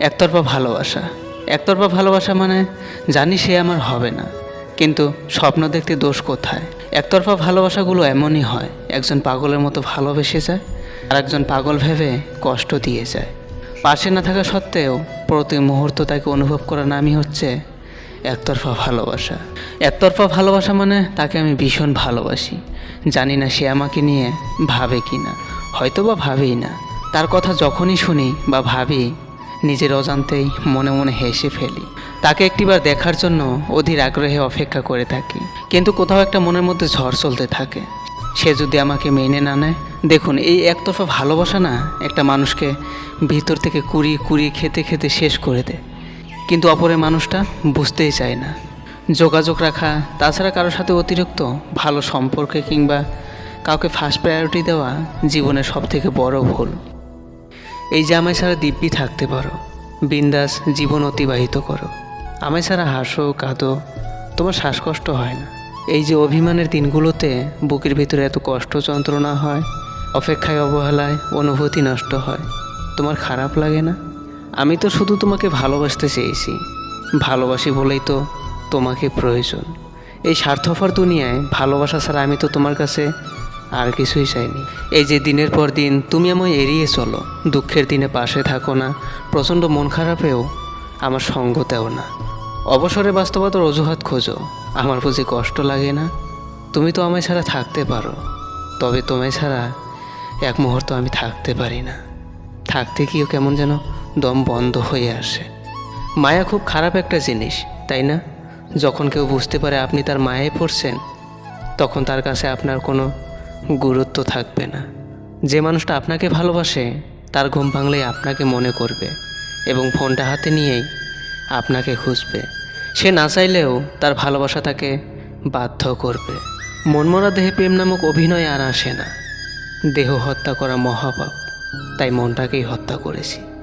একতরফা ভালোবাসা। একতরফা ভালোবাসা মানে জানি সে আমার হবে না, কিন্তু স্বপ্ন দেখতে দোষ কোথায়? একতরফা ভালোবাসাগুলো এমনই হয়, একজন পাগলের মতো ভালোবেসে যায় আর একজন পাগল ভেবে কষ্ট দিয়ে যায়। পাশে না থাকা সত্ত্বেও প্রতি মুহূর্ত তাকে অনুভব করার নামই হচ্ছে একতরফা ভালোবাসা। একতরফা ভালোবাসা মানে তাকে আমি ভীষণ ভালোবাসি, জানি না সে আমাকে নিয়ে ভাবে কি না হয়তো বা ভাবেই না। তার কথা যখনই শুনি বা ভাবি নিজের অজান্তেই মনে মনে হেসে ফেলি। তাকে একটিবার দেখার জন্য অধীর আগ্রহে অপেক্ষা করে থাকি। কিন্তু কোথাও একটা মনের মধ্যে ঝড় চলতে থাকে। সে যদি আমাকে মেনে না নেয়, দেখুন, এই একতরফা ভালোবাসা না একটা মানুষকে ভিতর থেকে কুড়িয়ে কুড়িয়ে খেতে খেতে শেষ করে দেয়। কিন্তু অপরের মানুষটা বুঝতেই চায় না। যোগাযোগ রাখা, তাছাড়া কারোর সাথে অতিরিক্ত ভালো সম্পর্কে কিংবা কাউকে ফার্স্ট প্রায়োরিটি দেওয়া জীবনের সব থেকে বড় ভুল। এই যে আমায় ছাড়া দিব্যি থাকতে পারো, বিন্দাস জীবন অতিবাহিত করো। আমায় ছাড়া হাসো, কাঁদো, তোমার শ্বাসকষ্ট হয় না। এই যে অভিমানের দিনগুলোতে বুকের ভিতরে এত কষ্ট যন্ত্রণা হয়, অপেক্ষায় অবহেলায় অনুভূতি নষ্ট হয়, তোমার খারাপ লাগে না? আমি তো শুধু তোমাকে ভালোবাসতে চেয়েছি, ভালোবাসি বলেই তো তোমাকে প্রয়োজন। এই স্বার্থপর দুনিয়ায় ভালোবাসা ছাড়া আমি তো তোমার কাছে আর কিছুই চাইনি। এই যে দিনের পর দিন তুমি আমায় এড়িয়ে চলো, দুঃখের দিনে পাশে থাকো না, প্রচণ্ড মন খারাপেও আমার সঙ্গ দেও না। অবসরে বাস্তবতার অজুহাত খোঁজো, আমার বুঝি কষ্ট লাগে না। তুমি তো আমায় ছাড়া থাকতে পারো, তবে তোমায় ছাড়া এক মুহূর্ত আমি থাকতে পারি না। থাকতে গিয়েও কেমন যেন দম বন্ধ হয়ে আসে। মায়া খুব খারাপ একটা জিনিস, তাই না? যখন কেউ বুঝতে পারে আপনি তার মায়ায় পড়ছেন, তখন তার কাছে আপনার কোনো গুরুত্ব থাকবে না। যে মানুষটা আপনাকে ভালোবাসে, তার ঘুম ভাঙলেই আপনাকে মনে করবে এবং ফোনটা হাতে নিয়েই আপনাকে খুঁজবে। সে না চাইলেও তার ভালোবাসা তাকে বাধ্য করবে। মনমরা দেহে প্রেম নামক অভিনয় আর আসে না। দেহ হত্যা করা মহাপাপ, তাই মনটাকেই হত্যা করেছি।